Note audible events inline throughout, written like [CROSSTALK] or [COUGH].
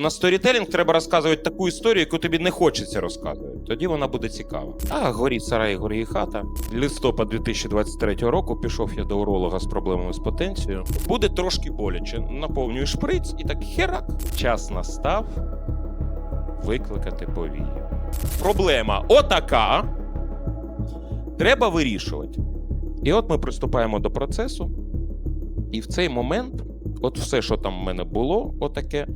На сторітелінг треба розказувати таку історію, яку тобі не хочеться розказувати. Тоді вона буде цікава. А горі сарай, горі хата. Листопад 2023 року пішов я до уролога з проблемами з потенцією. Буде трошки боляче. Наповнюю шприц і так херак. Час настав викликати повію. Проблема отака. Треба вирішувати. І от ми приступаємо до процесу. І в цей момент, от все, що там в мене було, отаке,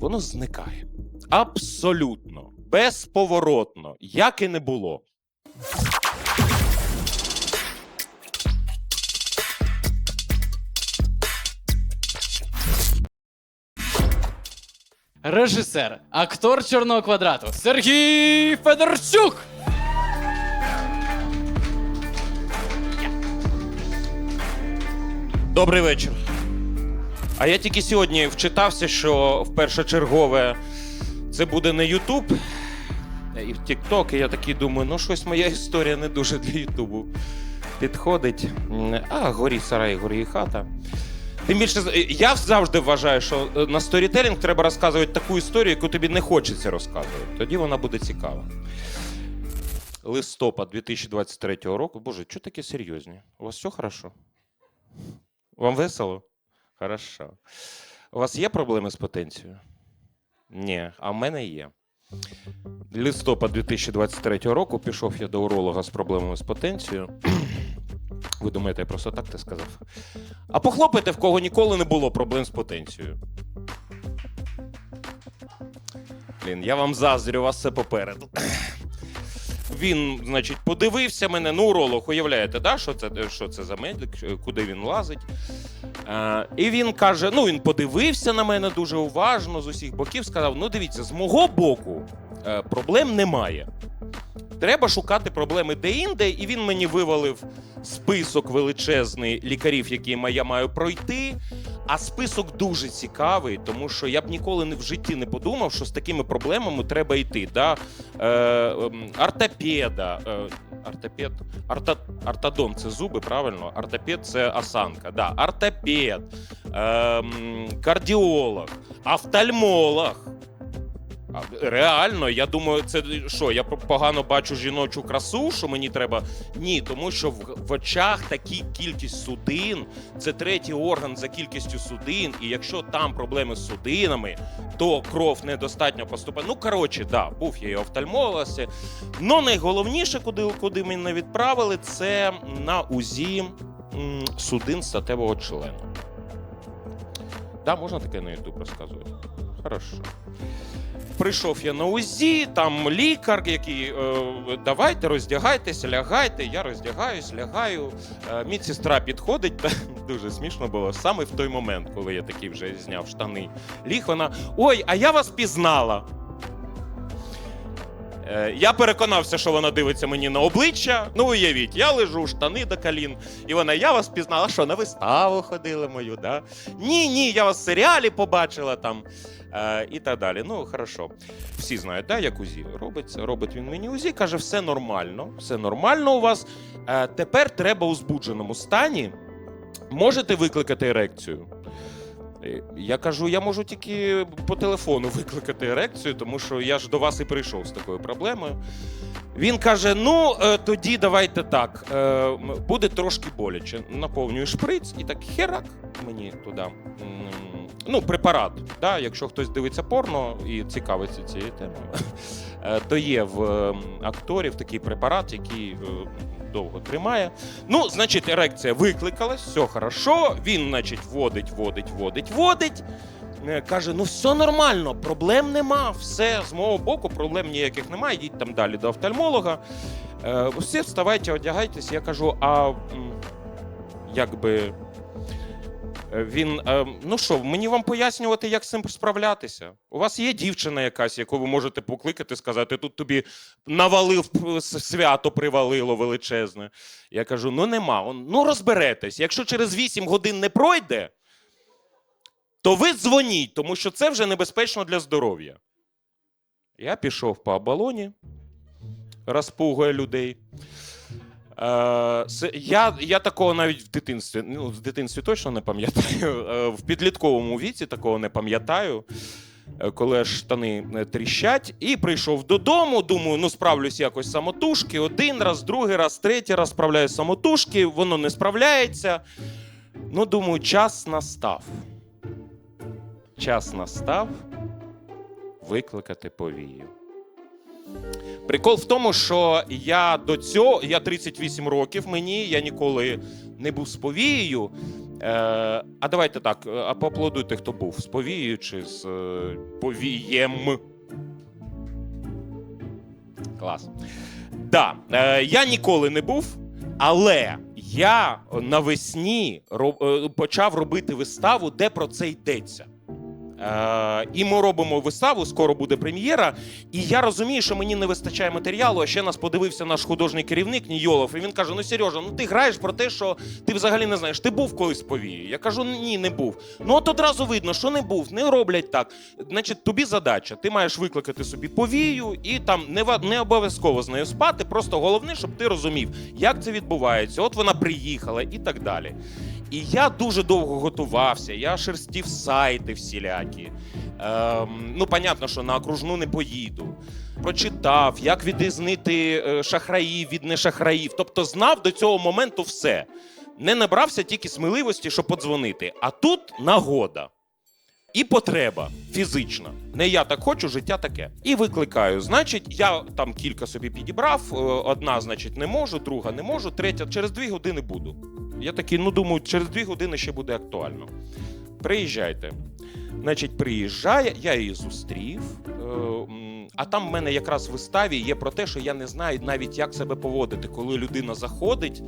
воно зникає. Абсолютно, безповоротно, як і не було. Режисер, актор чорного квадрату Сергій Федорчук. Добрий вечір. А я тільки сьогодні вчитався, що в першочергове це буде не Ютуб і в Тікток. І я такий думаю, ну щось моя історія не дуже для Ютубу підходить. А, горі сарай, горі хата. Тим більше, я завжди вважаю, що е, на сторітелінг треба розказувати таку історію, яку тобі не хочеться розказувати. Тоді вона буде цікава. Листопад 2023 року. Боже, що таке серйозні? У вас все хорошо? Вам весело? Хорошо. У вас є проблеми з потенцією? Ні, а в мене є. Листопад 2023 року пішов я до уролога з проблемами з потенцією. [CLEARS THROAT] Ви думаєте, я просто так це сказав? А похлопайте, в кого ніколи не було проблем з потенцією. Блін, я вам заздрю, у вас все попереду. [CLEARS THROAT] Він, значить, подивився мене, ну, уролог, уявляєте, да, що це, що це за медик, куди він лазить. Е, і він каже: ну, він подивився на мене дуже уважно з усіх боків, сказав: ну, дивіться, з мого боку е, проблем немає. Треба шукати проблеми де-інде, і він мені вивалив список величезний лікарів, які я маю пройти. А список дуже цікавий, тому що я б ніколи не в житті не подумав, що з такими проблемами треба йти. Да? Е, е, ортопеда, е, ортопед, арта, ортодон це зуби, правильно? Ортопед це осанка. Да. Ортопед, е, кардіолог, офтальмолог. Реально, я думаю, це що, я погано бачу жіночу красу, що мені треба. Ні, тому що в, в очах такі кількість судин, це третій орган за кількістю судин, і якщо там проблеми з судинами, то кров недостатньо поступає. Ну, коротше, да, був я і офтальмолог. Ну, найголовніше, куди, куди мене відправили, це на УЗІ м, судин статевого члену. Да, можна таке на YouTube розказувати? Хорошо. Прийшов я на УЗІ, там лікар, який е, давайте роздягайтеся, лягайте. Я роздягаюсь, лягаю. Е, медсестра підходить, та, [LAUGHS] дуже смішно було. Саме в той момент, коли я такий вже зняв штани, ліг вона. Ой, а я вас пізнала. Е, Я переконався, що вона дивиться мені на обличчя. Ну, уявіть, я лежу, штани до колін, і вона, я вас пізнала, що на виставу ходили мою, да? Ні, ні, я вас в серіалі побачила там. Е, і так далі. Ну, хорошо. Всі знають, да, як УЗІ робиться. Робить він мені УЗІ, каже, все нормально, все нормально у вас. Е, тепер треба у збудженому стані. Можете викликати ерекцію? Е, Я кажу, я можу тільки по телефону викликати ерекцію, тому що я ж до вас і прийшов з такою проблемою. Він каже: ну е, тоді давайте так. е, Буде трошки боляче. Наповнюю шприц і так херак мені туди. Ну, препарат. Да, якщо хтось дивиться порно і цікавиться цією темою, [LAUGHS] то є в акторів такий препарат, який довго тримає. Ну, значить, ерекція викликалась, все хорошо. Він, значить, водить, водить, водить, водить. Е, Каже: ну все нормально, проблем нема. Все з мого боку, проблем ніяких немає. Йдіть там далі до офтальмолога. Е, Всі вставайте, одягайтесь. Я кажу, а якби. Е, Він, е, ну що, мені вам пояснювати, як з цим справлятися? У вас є дівчина якась, яку ви можете покликати, сказати, тут тобі навалив свято привалило величезне. Я кажу: ну нема. Ну розберетесь. Якщо через 8 годин не пройде, то ви дзвоніть, тому що це вже небезпечно для здоров'я. Я пішов по оболоні, розпугує людей. Е, я, я такого навіть в дитинстві, ну, в дитинстві точно не пам'ятаю. е, В підлітковому віці такого не пам'ятаю. е, коли штани е, тріщать, і прийшов додому. Думаю, ну справлюсь якось самотужки. Один раз, другий раз, третій раз справляюсь самотужки, воно не справляється. Ну, думаю, час настав. Час настав викликати повію. Прикол в тому, що я до цього, я 38 років мені, я ніколи не був з повією. Е, а давайте так, е, а поаплодуйте, хто був з повією чи з е, повієм. Клас. Да, е, я ніколи не був, але я навесні ро- е, почав робити виставу, де про це йдеться. Е, і ми робимо виставу, скоро буде прем'єра. І я розумію, що мені не вистачає матеріалу. А ще нас подивився наш художній керівник Нійолов, і він каже: Ну, Сережа, ну ти граєш про те, що ти взагалі не знаєш. Ти був колись повією? Я кажу, ні, не був. Ну от одразу видно, що не був, не роблять так. Значить, тобі задача. Ти маєш викликати собі повію, і там не, не обов'язково з нею спати. Просто головне, щоб ти розумів, як це відбувається. От вона приїхала і так далі. І я дуже довго готувався, я шерстів сайти всілякі. Ем, ну, понятно, що на окружну не поїду. Прочитав, як відрізнити е, шахраїв від нешахраїв. Тобто знав до цього моменту все. Не набрався тільки сміливості, щоб подзвонити. А тут нагода. І потреба фізична. Не я так хочу, життя таке. І викликаю. Значить, я там кілька собі підібрав. е, Одна, значить, не можу, друга не можу, третя через дві години буду. Я такий, ну думаю, через дві години ще буде актуально. Приїжджайте. Значить, приїжджає, я її зустрів. е, А там в мене якраз в виставі є про те, що я не знаю навіть, як себе поводити, коли людина заходить.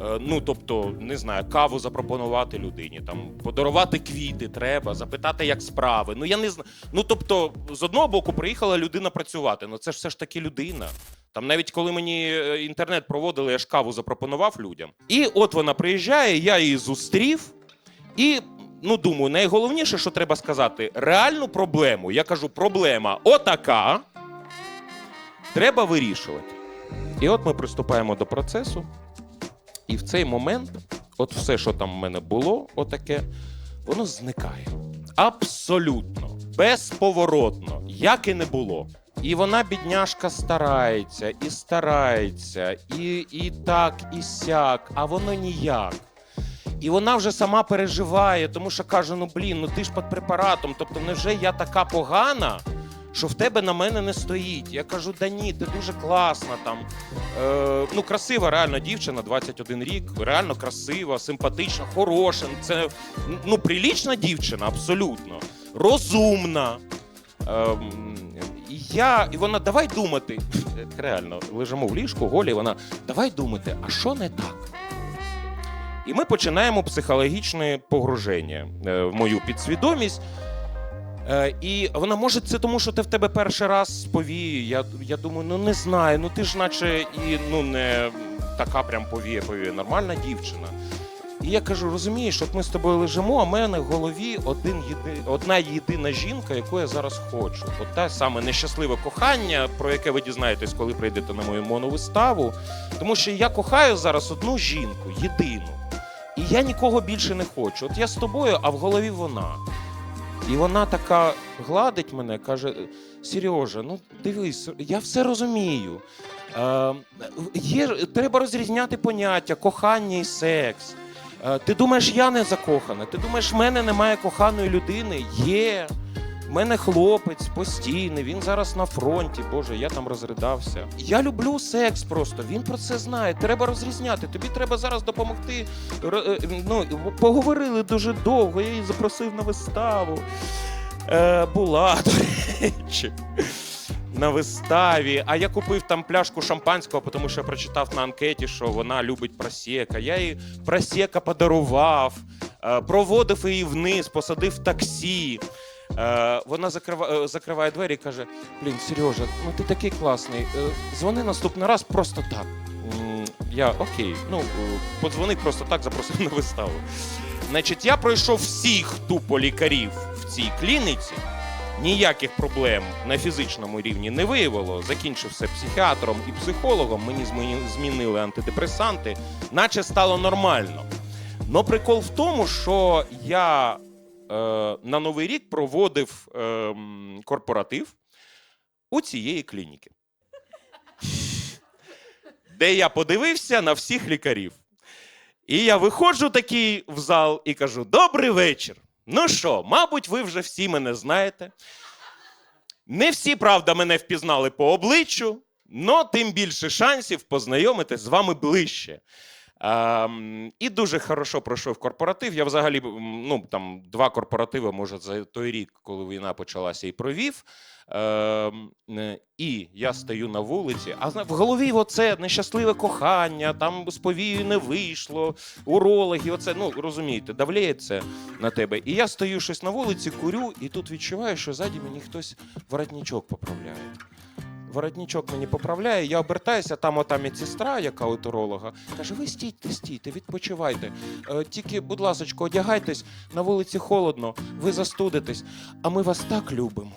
е, Ну, тобто, не знаю, каву запропонувати людині, там подарувати квіти треба, запитати, як справи. Ну я не знаю. Ну тобто, з одного боку, приїхала людина працювати. Ну це ж все ж таки людина. Там навіть коли мені е, інтернет проводили, я ж каву запропонував людям. І от вона приїжджає, я її зустрів, і ну думаю, найголовніше, що треба сказати, реальну проблему. Я кажу, проблема отака. Треба вирішувати. І от ми приступаємо до процесу. І в цей момент, от все, що там в мене було, отаке, воно зникає. Абсолютно, безповоротно, як і не було. І вона, бідняшка, старається, і старається, і, і так, і сяк, а воно ніяк. І вона вже сама переживає, тому що каже: ну блін, ну ти ж під препаратом. Тобто, невже я така погана, що в тебе на мене не стоїть? Я кажу, да ні, ти дуже класна там. Е, ну, красива, реально дівчина, 21 рік, реально красива, симпатична, хороша. Це ну, прилічна дівчина, абсолютно. Розумна. І я, і вона, давай думати. Реально, лежимо в ліжку, голі, вона, давай думати, а що не так? І ми починаємо психологічне погруження е, в мою підсвідомість. Е, І вона може це тому, що ти в тебе перший раз повіє. Я, я думаю, ну не знаю. Ну ти ж наче і ну не така прям повіє, повіє, нормальна дівчина. І я кажу: розумієш, от ми з тобою лежимо, а в мене в голові один єди, одна єдина жінка, яку я зараз хочу. От те саме нещасливе кохання, про яке ви дізнаєтесь, коли прийдете на мою моновиставу. Тому що я кохаю зараз одну жінку, єдину. І я нікого більше не хочу. От я з тобою, а в голові вона. І вона така гладить мене, каже: Сережа, ну дивись, я все розумію. Е, є, треба розрізняти поняття кохання і секс. Е, ти думаєш, я не закохана? Ти думаєш, в мене немає коханої людини? Є. В мене хлопець постійний, він зараз на фронті. Боже, я там розридався. Я люблю секс просто. Він про це знає. Треба розрізняти. Тобі треба зараз допомогти. Е, Ну, поговорили дуже довго. Я її запросив на виставу. Е, була, до речі. На виставі, а я купив там пляшку шампанського, тому що я прочитав на анкеті, що вона любить просека. Я їй просека подарував, е, проводив її вниз, посадив в таксі. Е, Вона закрива, е, закриває двері і каже: Блін, Сережа, ну ти такий класний. Дзвони наступний раз просто так. Я окей, ну подзвони просто так, запросив на виставу. Значить, я пройшов всіх тупо лікарів в цій клініці. Ніяких проблем на фізичному рівні не виявило. Закінчив все психіатром і психологом. Мені змінили антидепресанти, наче стало нормально. Но прикол в тому, що я на Новий рік проводив ем, корпоратив у цієї клініки, де я подивився на всіх лікарів. І я виходжу такий в зал і кажу: Добрий вечір. Ну що, мабуть, ви вже всі мене знаєте. Не всі, правда, мене впізнали по обличчю, але тим більше шансів познайомитись з вами ближче. Ем, і дуже хорошо пройшов корпоратив. Я взагалі ну, там, два корпоративи, може, за той рік, коли війна почалася, і провів. Ем, е, і я стою на вулиці, а в голові оце нещасливе кохання, там з повією не вийшло, урологи, оце, ну розумієте, давляє це на тебе. І я стою щось на вулиці, курю, і тут відчуваю, що ззаді мені хтось воротничок поправляє. Воротничок мені поправляє, я обертаюся, там ота медсестра, яка у туролога, каже: ви стійте, стійте, відпочивайте. Е, тільки, будь ласка, одягайтесь, на вулиці холодно, ви застудитесь, а ми вас так любимо.